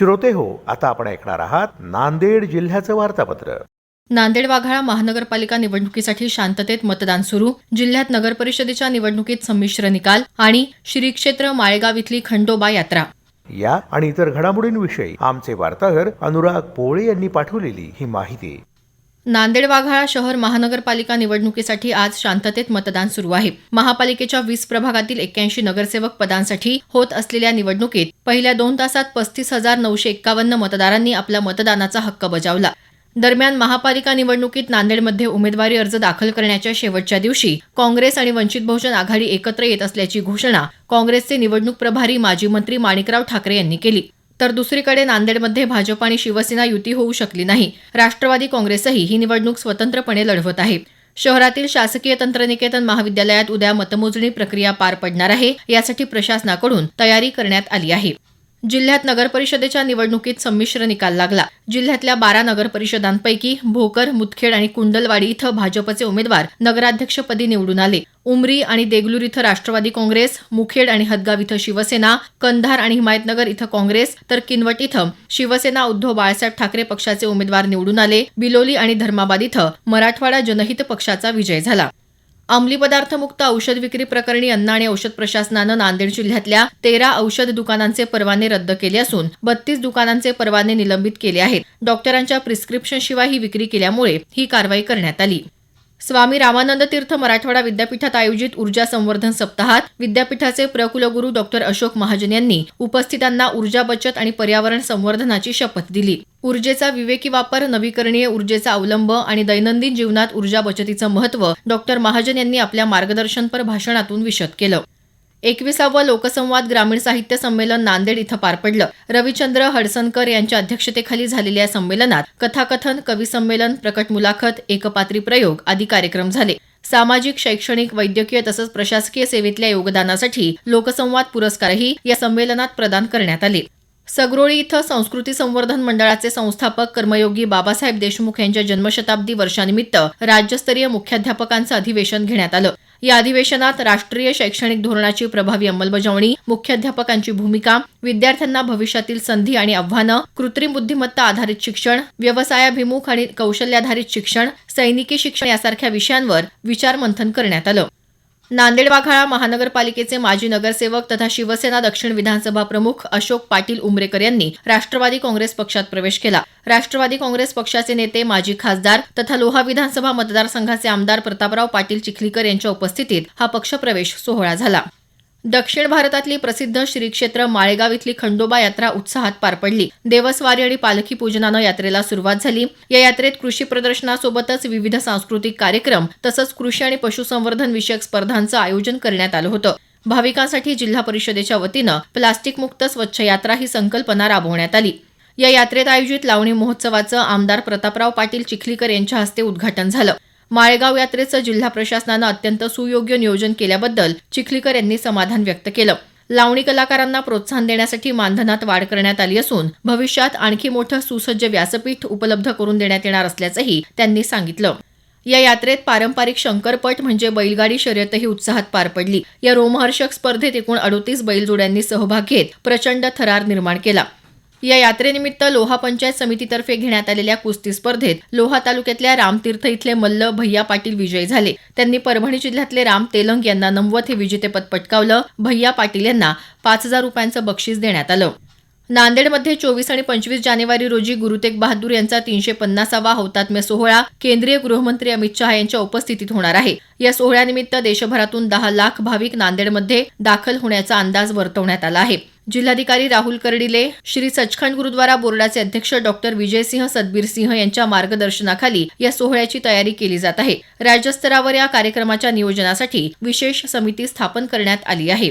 श्रोते हो आता आपण ऐकणार आहात नांदेड जिल्ह्याचं वार्तापत्र. नांदेड वाघाळा महानगरपालिका निवडणुकीसाठी शांततेत मतदान सुरू जिल्ह्यात नगरपरिषदेच्या निवडणुकीत संमिश्र निकाल आणि श्री क्षेत्र माळेगाव इथली खंडोबा यात्रा. या आणि इतर घडामोडींविषयी आमचे वार्ताहर अनुराग पोळे यांनी पाठवलेली ही माहिती. नांदेड वाघाळा शहर महानगरपालिका निवडणुकीसाठी आज शांततेत मतदान सुरू आहे. महापालिकेच्या वीस प्रभागातील एक्क्याऐंशी नगरसेवक पदांसाठी होत असलेल्या निवडणुकीत पहिल्या दोन तासात पस्तीस हजार नऊशे एक्कावन्न मतदारांनी आपला मतदानाचा हक्क बजावला. दरम्यान महापालिका निवडणुकीत नांदेडमध्ये उमेदवारी अर्ज दाखल करण्याच्या शेवटच्या दिवशी काँग्रेस आणि वंचित बहुजन आघाडी एकत्र येत असल्याची घोषणा काँग्रेसचे निवडणूक प्रभारी माजी मंत्री माणिकराव ठाकरे यांनी केली. तर दुसरीकडे नांदेडमध्ये भाजप आणि शिवसेना युती होऊ शकली नाही. राष्ट्रवादी काँग्रेसही ही निवडणूक स्वतंत्रपणे लढवत आहे. शहरातील शासकीय तंत्रनिकेतन महाविद्यालयात उद्या मतमोजणी प्रक्रिया पार पडणार आहे यासाठी प्रशासनाकडून तयारी करण्यात आली आहे. जिल्ह्यात नगरपरिषदेच्या निवडणुकीत संमिश्र निकाल लागला. जिल्ह्यातल्या बारा नगरपरिषदांपैकी भोकर मुदखेड आणि कुंडलवाडी इथं भाजपचे उमेदवार नगराध्यक्षपदी निवडून आले. उमरी आणि देगलूर इथं राष्ट्रवादी काँग्रेस मुखेड आणि हदगाव इथं शिवसेना कंधार आणि हिमायतनगर इथं काँग्रेस तर किनवट इथं शिवसेना उद्धव बाळासाहेब ठाकरे पक्षाचे उमेदवार निवडून आले. बिलोली आणि धर्माबाद इथं मराठवाडा जनहित पक्षाचा विजय झाला. अंमली पदार्थमुक्त औषध विक्री प्रकरणी अन्न आणि औषध प्रशासनानं नांदेड जिल्ह्यातल्या तेरा औषध दुकानांचे परवाने रद्द केले असून बत्तीस दुकानांचे परवाने निलंबित केले आहेत. डॉक्टरांच्या प्रिस्क्रिप्शनशिवाय ही विक्री केल्यामुळे ही कारवाई करण्यात आली. स्वामी रामानंद तीर्थ मराठवाडा विद्यापीठात आयोजित ऊर्जा संवर्धन सप्ताहात विद्यापीठाचे प्रकुलगुरू डॉक्टर अशोक महाजन यांनी उपस्थितांना ऊर्जा बचत आणि पर्यावरण संवर्धनाची शपथ दिली. ऊर्जेचा विवेकी वापर नवीकरणीय ऊर्जेचा अवलंब आणि दैनंदिन जीवनात ऊर्जा बचतीचं महत्त्व डॉक्टर महाजन यांनी आपल्या मार्गदर्शनपर भाषणातून विशद केलं. एकविसावं लोकसंवाद ग्रामीण साहित्य संमेलन नांदेड इथं पार पडलं. रविचंद्र हडसनकर यांच्या अध्यक्षतेखाली झालेल्या या संमेलनात कथाकथन कविसंमेलन प्रकट मुलाखत एकपात्री प्रयोग आदी कार्यक्रम झाले. सामाजिक शैक्षणिक वैद्यकीय तसंच प्रशासकीय सेवेतल्या योगदानासाठी लोकसंवाद पुरस्कारही या संमेलनात प्रदान करण्यात आले. सगरोळी इथं संस्कृती संवर्धन मंडळाचे संस्थापक कर्मयोगी बाबासाहेब देशमुख यांच्या जन्मशताब्दी वर्षानिमित्त राज्यस्तरीय मुख्याध्यापकांचं अधिवेशन घेण्यात आलं. या अधिवेशनात राष्ट्रीय शैक्षणिक धोरणाची प्रभावी अंमलबजावणी मुख्याध्यापकांची भूमिका विद्यार्थ्यांना भविष्यातील संधी आणि आव्हानं कृत्रिम बुद्धिमत्ता आधारित शिक्षण व्यवसायाभिमुख आणि कौशल्याधारित शिक्षण सैनिकी शिक्षण यासारख्या विषयांवर विचारमंथन करण्यात आलं. नांदेड वाघाळा महानगरपालिकेचे माजी नगरसेवक तथा शिवसेना दक्षिण विधानसभा प्रमुख अशोक पाटील उमरेकर यांनी राष्ट्रवादी काँग्रेस पक्षात प्रवेश केला. राष्ट्रवादी काँग्रेस पक्षाचे नेते माजी खासदार तथा लोहा विधानसभा मतदारसंघाचे आमदार प्रतापराव पाटील चिखलीकर यांच्या उपस्थितीत हा पक्षप्रवेश सोहळा झाला. दक्षिण भारतातली प्रसिद्ध श्रीक्षेत्र माळेगाव इथली खंडोबा यात्रा उत्साहात पार पडली. देवस्वारी आणि पालखी पूजनानं यात्रेला सुरुवात झाली. या यात्रेत कृषी प्रदर्शनासोबतच विविध सांस्कृतिक कार्यक्रम तसंच कृषी आणि पशुसंवर्धन विषयक स्पर्धांचं आयोजन करण्यात आलं होतं. भाविकांसाठी जिल्हा परिषदेच्या वतीनं प्लास्टिकमुक्त स्वच्छ यात्रा ही संकल्पना राबवण्यात आली. या यात्रेत आयोजित लावणी महोत्सवाचं आमदार प्रतापराव पाटील चिखलीकर यांच्या हस्ते उद्घाटन झालं. माळेगाव यात्रेचं जिल्हा प्रशासनानं अत्यंत सुयोग्य नियोजन केल्याबद्दल चिखलीकर यांनी समाधान व्यक्त केलं. लावणी कलाकारांना प्रोत्साहन देण्यासाठी मानधनात वाढ करण्यात आली असून भविष्यात आणखी मोठं सुसज्ज व्यासपीठ उपलब्ध करून देण्यात येणार असल्याचंही त्यांनी सांगितलं. या यात्रेत पारंपरिक शंकरपट म्हणजे बैलगाडी शर्यतही उत्साहात पार पडली. या रोमहर्षक स्पर्धेत एकूण अडोतीस बैलजोड्यांनी सहभाग घेत प्रचंड थरार निर्माण केला. या यात्रेनिमित्त लोहा पंचायत समितीतर्फे घेण्यात आलेल्या कुस्ती स्पर्धेत लोहा तालुक्यातल्या रामतीर्थ इथले मल्ल भैया पाटील विजयी झाले. त्यांनी परभणी जिल्ह्यातले राम तेलंग यांना नमवत हे विजेतेपद पटकावलं. भैया पाटील यांना पाच हजार रुपयांचं बक्षीस देण्यात आलं. नांदेडमध्ये चोवीस आणि पंचवीस जानेवारी रोजी गुरु तेग बहादूर यांचा तीनशे पन्नासावा हौतात्म्य सोहळा केंद्रीय गृहमंत्री अमित शहा यांच्या उपस्थितीत होणार आहे. या सोहळ्यानिमित्त देशभरातून दहा लाख भाविक नांदेडमध्ये दाखल होण्याचा अंदाज वर्तवण्यात आला आहे. जिल्हाधिकारी राहुल कर्डिले श्री सचखंड गुरुद्वारा बोर्डाचे अध्यक्ष डॉक्टर विजयसिंह सदबीर सिंह यांच्या मार्गदर्शनाखाली या सोहळ्याची तयारी केली जात आहे. राज्यस्तरावर या कार्यक्रमाच्या नियोजनासाठी विशेष समिती स्थापन करण्यात आली आहे.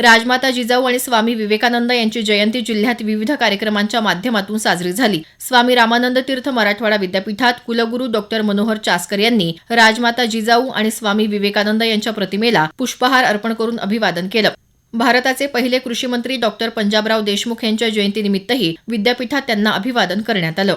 राजमाता जिजाऊ आणि स्वामी विवेकानंद यांची जयंती जिल्ह्यात विविध कार्यक्रमांच्या माध्यमातून साजरी झाली. स्वामी रामानंद तीर्थ मराठवाडा विद्यापीठात कुलगुरू डॉक्टर मनोहर चासकर यांनी राजमाता जिजाऊ आणि स्वामी विवेकानंद यांच्या प्रतिमेला पुष्पहार अर्पण करून अभिवादन केलं. भारताचे पहिले कृषी मंत्री डॉक्टर पंजाबराव देशमुख यांच्या जयंतीनिमित्तही विद्यापीठात त्यांना अभिवादन करण्यात आलं.